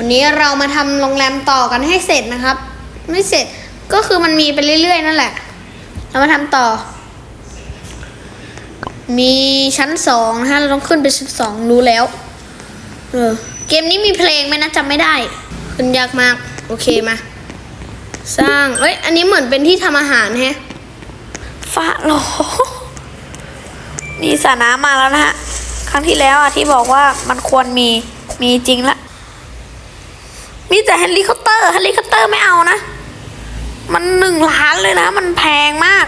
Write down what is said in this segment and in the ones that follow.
วันนี้เรามาทำโรงแรมต่อกันให้เสร็จนะครับ ไม่เสร็จก็คือมันมีไปเรื่อยๆนั่นแหละ เรามาทำต่อ มีชั้นสองนะฮะเราต้องขึ้นไปชั้นสองรู้แล้ว เออ เกมนี้มีเพลงไหมนะจำไม่ได้ ขึ้นยากมาก โอเคมา สร้าง เอ้ย อันนี้เหมือนเป็นที่ทำอาหารแฮะฟ้าโลมีสระน้ำมาแล้วนะฮะ ครั้งที่แล้วอะที่บอกว่ามันควรมี มีจริงละ มีแต่เฮลิคอปเตอร์เฮลิคอปเตอร์ไม่เอานะ มันหนึ่งล้านเลยนะ มันแพงมาก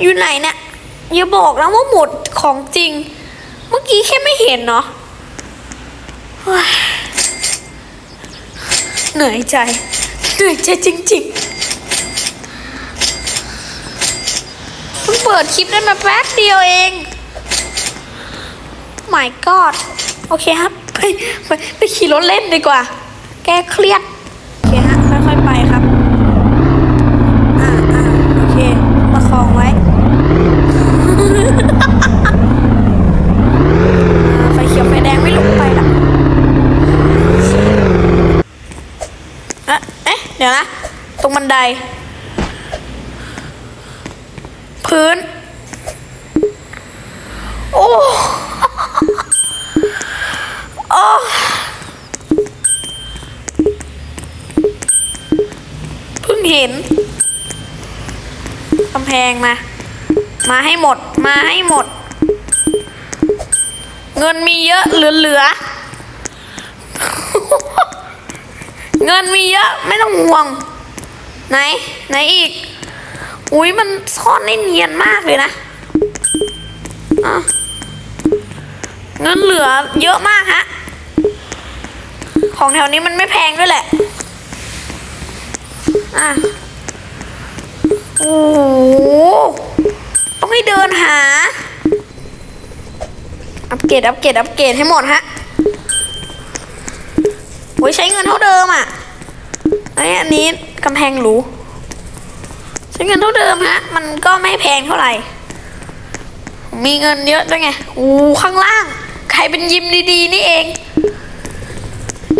อยู่ไหนเนี่ยอย่าบอกนะว่าหมดของจริง เมื่อกี้แค่ไม่เห็นเนาะเฮ้ยเหนื่อยใจ เหนื่อยใจจริงๆเพิ่งเปิดคลิปได้มาแป๊บเดียวเอง my god โอเคครับ ไปไปไปขี่รถเล่นดีกว่า แก้เครียด โอเคฮะ ค่อยๆไปครับ อ่าอ่าโอเคประคองไว้ ไฟเขียวไฟแดงไม่ลุกไปละเอ๊ะเอ๊ะเดี๋ยวนะ ตรงบันได พื้น โอ้ โอ้เพิ่งเห็นกำแพงมา มาให้หมด มาให้หมด เงินมีเยอะเหลือเหลือ เงินมีเยอะไม่ต้องห่วง ไหน ไหนอีก อุ้ยมันซ่อนได้เนียนมากเลยนะอะเงินเหลือเยอะมากฮะ ของแถวนี้มันไม่แพงด้วยแหละ อะ โอ้โห ต้องให้เดินหา อัปเกรด อัปเกรด อัปเกรดให้หมดฮะโอ้ยใช้เงินเท่าเดิมอะไอ้อันนี้กำแพงหรูใช้เงินเท่าเดิมฮะ มันก็ไม่แพงเท่าไหร่ มีเงินเยอะด้วยไง อู้ข้างล่าง ใครเป็นยิมดีๆ นี่เอง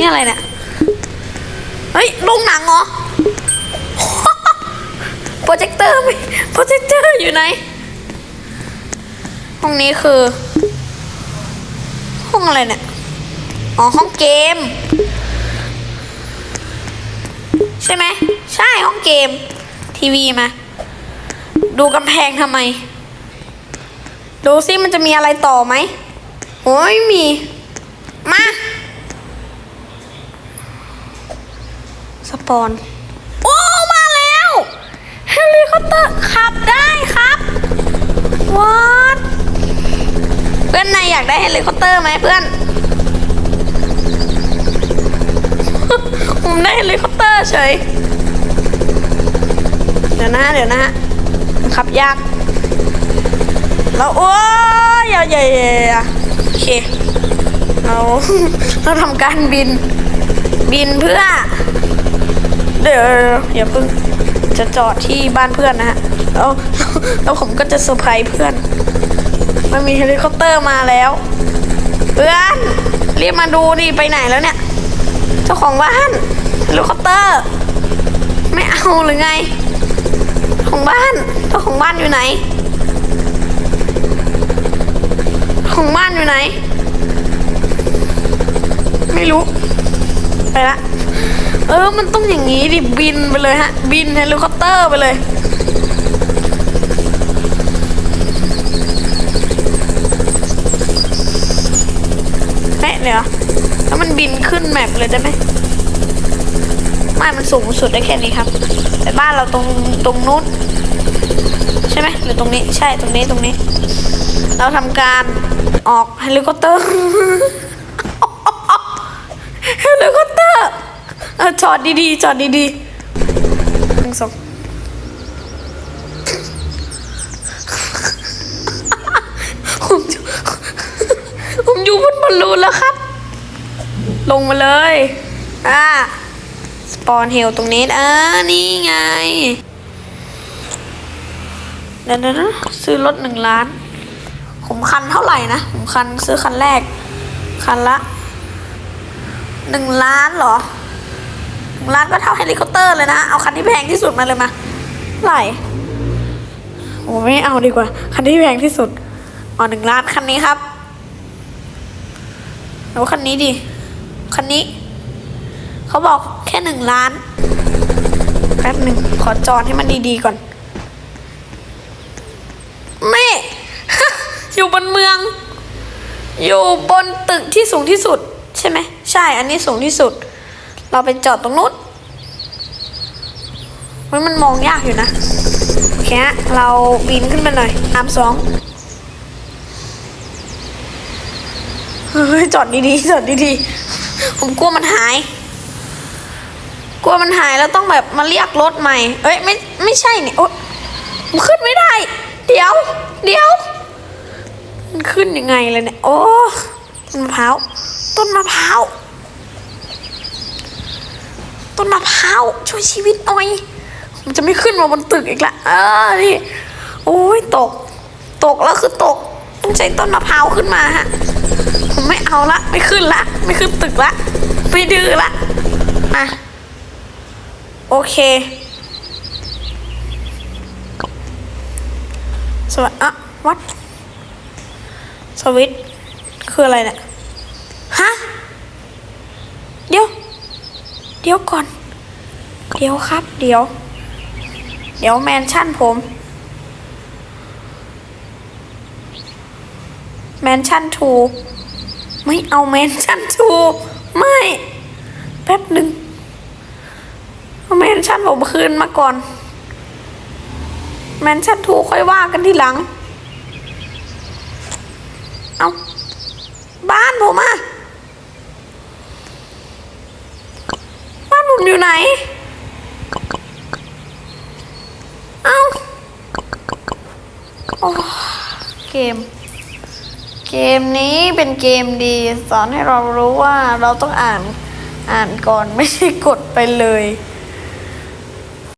นี่อะไรเนี่ย เฮ้ยโรงหนังเหรอ โปรเจคเตอร์ไม่โปรเจคเตอร์อยู่ไหน ห้องนี้คือ ห้องอะไรเนี่ย อ๋อ ห้องเกม ใช่ไหม ใช่ห้องเกม ทีวีมา ดูกำแพงทำไม ดูซิมันจะมีอะไรต่อไหมโอ้ยมี มา สปอน โอ้ มาแล้วเฮลิคอปเตอร์ขับได้ครับวัดเพื่อนนายอยากได้เฮลิคอปเตอร์ไหมเพื่อนผมได้เฮลิคอปเตอร์เฉย เดี๋ยวนะเดี๋ยวนะฮะขับยากแล้วโอ้ยอย่าอย่าอย่าอย่าโอเคเราเราทำการบินบินเพื่อ เดี๋ยวอย่าเพิ่งจะจอดที่บ้านเพื่อนนะฮะแล้วแล้วผมก็จะเซอร์ไพรส์เพื่อน มันมีเฮลิคอปเตอร์มาแล้ว เพื่อนรีบมาดูดิไปไหนแล้วเนี่ย เจ้าของบ้านเฮลิคอปเตอร์ ไม่เอาหรือไง ของบ้านเจ้าของบ้านอยู่ไหน ของบ้านอยู่ไหน ไม่รู้ ไปละ เออ มันต้องอย่างนี้ดิ บินไปเลยฮะ บินเฮลิคอปเตอร์ไปเลย เฮ้ยเดี๋ยวแล้วมันบินขึ้นแมปเลยได้ไหมไม่มันสูงสุดได้แค่นี้ครับ แต่บ้านเราตรงตรงนู้นใช่ไหมหรือตรงนี้ใช่ตรงนี้ตรงนี้ เราทำการออกเฮลิคอปเตอร์เฮลิคอปเตอร์ เออจอดดีๆจอดดีๆหนึ่งสองผมอยู่ผมอยู่บนบอลลูนแล้วครับ ลงมาเลย อ่าสปอนเฮลตรงนี้อ่านี่ไงเดี๋ยวนะซื้อรถหนึ่งล้าน ผมคันเท่าไหร่นะ ผมคันซื้อคันแรก คันละหนึ่งล้านเหรอ หนึ่งล้านก็เท่าเฮลิคอปเตอร์เลยนะ เอาคันที่แพงที่สุดมาเลยมาไหร่โอ้ไม่เอาดีกว่า คันที่แพงที่สุดอ๋อหนึ่งล้านคันนี้ครับเอาคันนี้ดิ คันนี้ เขาบอกแค่หนึ่งล้านแป๊บหนึ่งขอจอดให้มันดีๆก่อนไม่อยู่บนเมือง อยู่บนตึกที่สูงที่สุด ใช่ไหม ใช่ อันนี้สูงที่สุด เราไปจอดตรงนู้นมันมันมองยากอยู่นะโอเคฮะเราบินขึ้นไปหน่อยอามสองเฮ้ยจอดดีๆจอดดีๆผมกลัวมันหาย กลัวมันหายแล้วต้องแบบมาเรียกรถใหม่เอ้ยไม่ไม่ใช่นี่โอ๊ยขึ้นไม่ได้ เดี๋ยว เดี๋ยว มันขึ้นยังไงเลยเนี่ยโอ้ต้นมะพร้าวต้นมะพร้าว ต้นมะพร้าวช่วยชีวิตหน่อย มันจะไม่ขึ้นมาบนตึกอีกละเออนี่โอ้ยตก ตกแล้วคือตกต้องใช้ต้นมะพร้าวขึ้นมาฮะผมไม่เอาละไม่ขึ้นละ ไม่ขึ้นตึกละไม่ดื้อละอะโอเคสวัสดีอะวัดสวิตคืออะไรเนี่ยฮะเดี๋ยว เดี๋ยวก่อน เดี๋ยวครับ เดี๋ยว เดี๋ยวแมนชั่นผม แมนชั่นทูไม่เอาแมนชั่นทูไม่ แป๊บหนึ่งแมนชั่นผมคืนมาก่อน แมนชั่นทูค่อยว่ากันทีหลัง เอาบ้านผมอะบ้านผม อยู่ไหน เอาโอ้เกม เกมนี้เป็นเกมดี สอนให้เรารู้ว่าเราต้องอ่าน อ่านก่อนไม่ใช่กดไปเลย